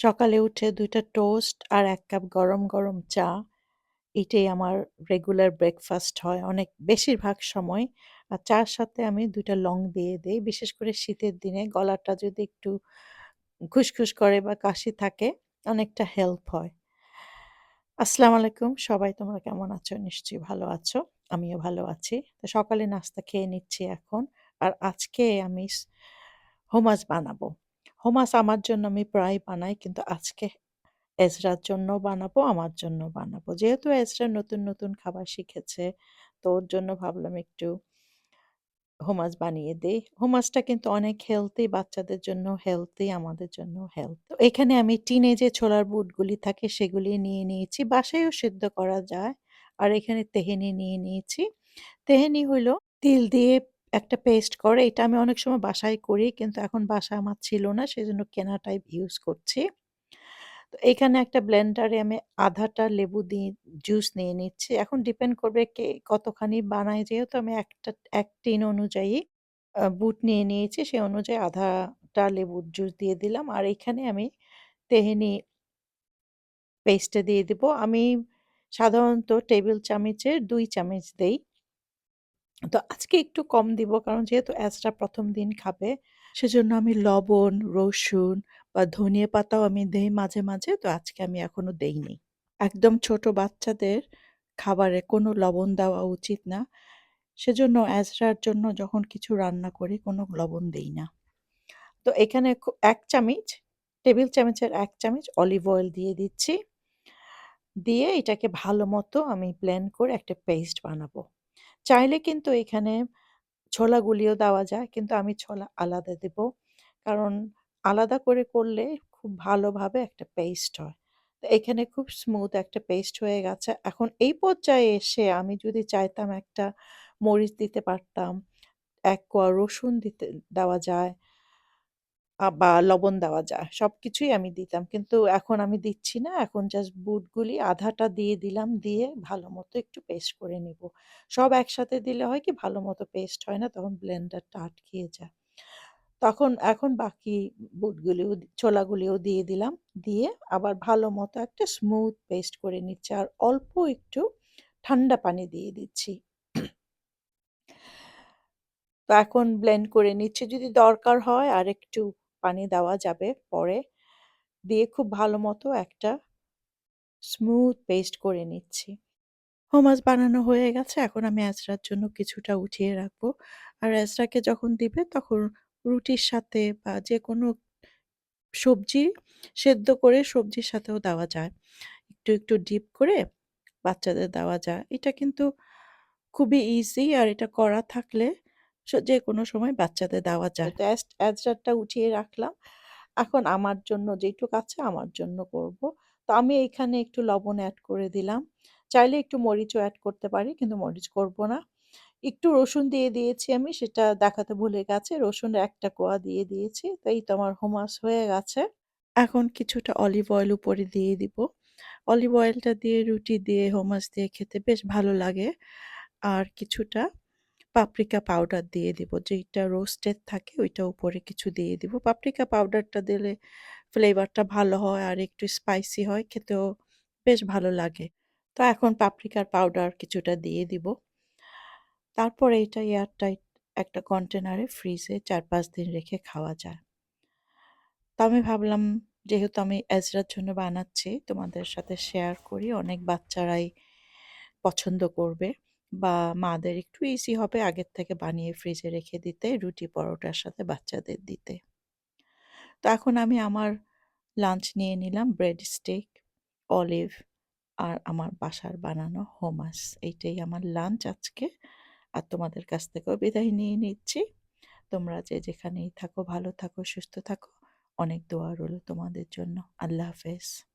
সকালে উঠে ২ টা টোস্ট আর এক কাপ গরম, গরম চা। এটাই আমার রেগুলার ব্রেকফাস্ট হয় অনেক বেশিরভাগ সময়। আর চা'র সাথে আমি ২ টা লং দিয়ে দেই। বিশেষ করে শীতের দিনে গলাটা যদি একটু খুসখুস করে বা কাশি থাকে অনেকটা হেল্প হয়। আসসালামু আলাইকুম। সবাই তোমরা কেমন আছো? নিশ্চয়ই ভালো আছো। আমিও ভালো আছি। তো সকালে নাস্তা খেয়ে নিচ্ছি এখন। আর আজকে আমি হুমাস বানাবো। হুমাস আমার জন্য আমি প্রায় বানাই কিন্তু আজকে এজরার জন্য বানাবো, আমার জন্য বানাবো। যেহেতু এজরা নতুন, নতুন খাবার শিখেছে তো ওর জন্য ভাবলাম একটু হোমাস বানিয়ে দেই। হোমাসটা কিন্তু অনেক হেলথি বাচ্চাদের জন্য হেলথি, আমাদের জন্য হেলথ। তো এখানে আমি টিনে যে ছোলার বুটগুলি থাকে সেগুলি নিয়ে নিয়েছি। বাসায়ও সিদ্ধ করা যায়। আর এখানে তেহেনি নিয়ে নিয়েছি। তেহেনি হলো তিল দিয়ে একটা পেস্ট করে। এটা আমি অনেক সময় বাসায় করি কিন্তু এখন বাসা আমার ছিল না, সেজন্য কেনা টাইপ ইউজ করছি। তো এখানে একটা ব্লেন্ডারে আমি আধাটা লেবু দিয়ে জুস নিয়ে নিচ্ছি। এখন ডিপেন্ড করবে কে কতখানি বানায়, যেহেতু আমি একটা, এক টিন অনুযায়ী বুট নিয়ে নিয়েছি সেই অনুযায়ী আধাটা লেবুর জুস দিয়ে দিলাম। আর এখানে আমি তেহেনি পেস্টটা দিয়ে দিব। আমি সাধারণত টেবিল চামচের দুই চামচ দেই। তো আজকে একটু কম দিব কারণ যেহেতু এজরা ১ম দিন খাবে সেজন্য আমি লবণ, রসুন বা ধনিয়া পাতাও আমি দেই মাঝে, মাঝে। তো আজকে আমি এখনও দেইনি। একদম ছোট বাচ্চাদের খাবারে কোনো লবণ দেওয়া উচিত না। সেজন্য এজরার জন্য যখন কিছু রান্না করি কোনো লবণ দেই না। তো এখানে ১ চামচ, টেবিল চামচের এক চামচ অলিভ অয়েল দিয়ে দিচ্ছি। দিয়ে এটাকে ভালো মতো আমি প্ল্যান করে একটা পেস্ট বানাবো। চাইলে কিন্তু এখানে ছোলাগুলিও দেওয়া যায় কিন্তু আমি ছোলা আলাদা দেব। কারণ আলাদা করে করলে খুব ভালোভাবে একটা পেস্ট হয়। তো এখানে খুব স্মুথ একটা পেস্ট হয়ে গেছে। এখন এই পর্যায়ে এসে আমি যদি চাইতাম একটা মরিচ দিতে পারতাম, এক কোয়া রসুন দিতে দেওয়া যায়। বা লবণ দেওয়া যায়। সব কিছুই আমি দিতাম। কিন্তু এখন আমি দিচ্ছি না। এখন জাস্ট বুটগুলি, আধাটা দিয়ে দিলাম। দিয়ে ভালো মতো একটু পেস্ট করে নিব। সব একসাথে দিলে হয় কি, ভালো মতো পেস্ট হয় না, তখন ব্লেন্ডারটা আটকিয়ে যায়। তখন, এখন বাকি বুটগুলিও ছোলাগুলিও দিয়ে দিলাম। দিয়ে আবার ভালো মতো একটা স্মুথ পেস্ট করে নিচ্ছি। আর অল্প একটু ঠান্ডা পানি দিয়ে দিচ্ছি। তো এখন ব্লেন্ড করে নিচ্ছি। যদি দরকার হয় আরেকটু পানি দেওয়া যাবে পরে। দিয়ে খুব ভালো মতো একটা স্মুথ পেস্ট করে নিচ্ছি। হোমাস বানানো হয়ে গেছে। এখন আমি এজরার জন্য কিছুটা উঠিয়ে রাখব। আর এজরাকে যখন দিবে তখন রুটির সাথে বা যে কোনো সবজি সেদ্ধ করে সবজির সাথেও দেওয়া যায়। একটু, একটু ডিপ করে বাচ্চাদের দেওয়া যায়। এটা কিন্তু খুবই ইজি আর এটা করা থাকলে স যেকোনো সময় বাচ্চাদের দেওয়া যায়। তো এজ এজরাটা উঠিয়ে রাখলাম। এখন আমার জন্য যেইটুক আছে আমার জন্য করব। তো আমি এইখানে একটু লবণ অ্যাড করে দিলাম। চাইলে একটু মরিচও অ্যাড করতে পারি কিন্তু মরিচ করব না। একটু রসুন দিয়ে দিয়েছি আমি সেটা দেখাতে ভুলে গেছে রসুন একটা কোয়া দিয়ে দিয়েছি। তো এই তো আমার হোমাস হয়ে গেছে। এখন কিছুটা অলিভ অয়েল উপরে দিয়ে দিব। অলিভ অয়েলটা দিয়ে রুটি দিয়ে হোমাস দিয়ে খেতে বেশ ভালো লাগে। আর কিছুটা পাপরিকা পাউডার দিয়ে দিব। যেইটা রোস্টেড থাকে, ওইটা উপরে কিছু দিয়ে দিব। পাপরিকা পাউডারটা দিলে ফ্লেভারটা ভালো হয় আর একটু স্পাইসি হয়। খেতেও বেশ ভালো লাগে। তো এখন পাপরিকার পাউডার কিছুটা দিয়ে দিব। তারপরে এটা এয়ারটাইট একটা কন্টেনারে ফ্রিজে ৪-৫ দিন রেখে খাওয়া যায়। তো আমি ভাবলাম, যেহেতু আমি এজরার জন্য বানাচ্ছি, তোমাদের সাথে শেয়ার করি। অনেক বাচ্চারাই পছন্দ করবে বা মাদের একটু ইজি হবে আগের থেকে বানিয়ে ফ্রিজে রেখে দিতে রুটি পরোটার সাথে বাচ্চাদের দিতে। তো এখন আমি আমার লাঞ্চ নিয়ে নিলাম ব্রেড স্টিক, অলিভ আর আমার বাসার বানানো হোমাস এইটাই আমার লাঞ্চ আজকে। আর তোমাদের কাছ থেকেও বিদায় নিয়ে নিচ্ছি। তোমরা যে যেখানেই থাকো ভালো থাকো, সুস্থ থাকো। অনেক দোয়া রইল তোমাদের জন্য। আল্লাহ হাফেজ।